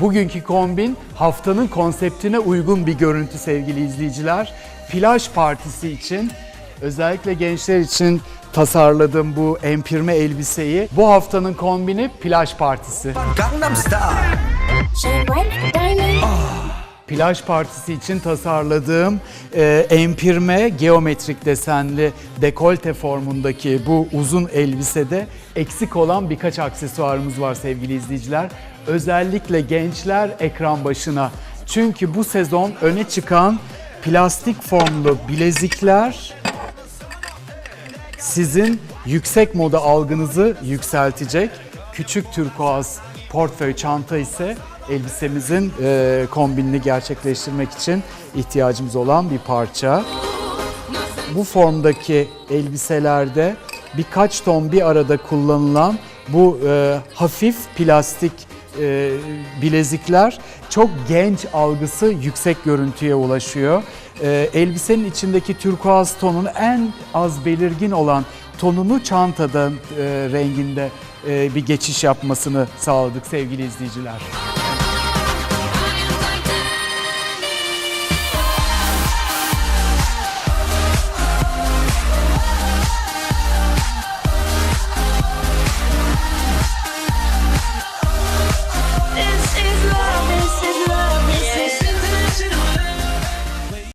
Bugünkü kombin haftanın konseptine uygun bir görüntü sevgili izleyiciler. Plaj partisi için özellikle gençler için tasarladığım bu empirme elbiseyi bu haftanın kombini plaj partisi. Gangnam Style diamond. Plaj partisi için tasarladığım e, empirme geometrik desenli dekolte formundaki bu uzun elbisede eksik olan birkaç aksesuarımız var sevgili izleyiciler. Özellikle gençler ekran başına. Çünkü bu sezon öne çıkan plastik formlu bilezikler sizin yüksek moda algınızı yükseltecek. Küçük turkuaz portföy çanta ise elbisemizin e, kombinini gerçekleştirmek için ihtiyacımız olan bir parça. Bu formdaki elbiselerde birkaç ton bir arada kullanılan bu e, hafif plastik e, bilezikler çok genç algısı yüksek görüntüye ulaşıyor. E, elbisenin içindeki turkuaz tonun en az belirgin olan tonunu çantada e, renginde e, bir geçiş yapmasını sağladık sevgili izleyiciler.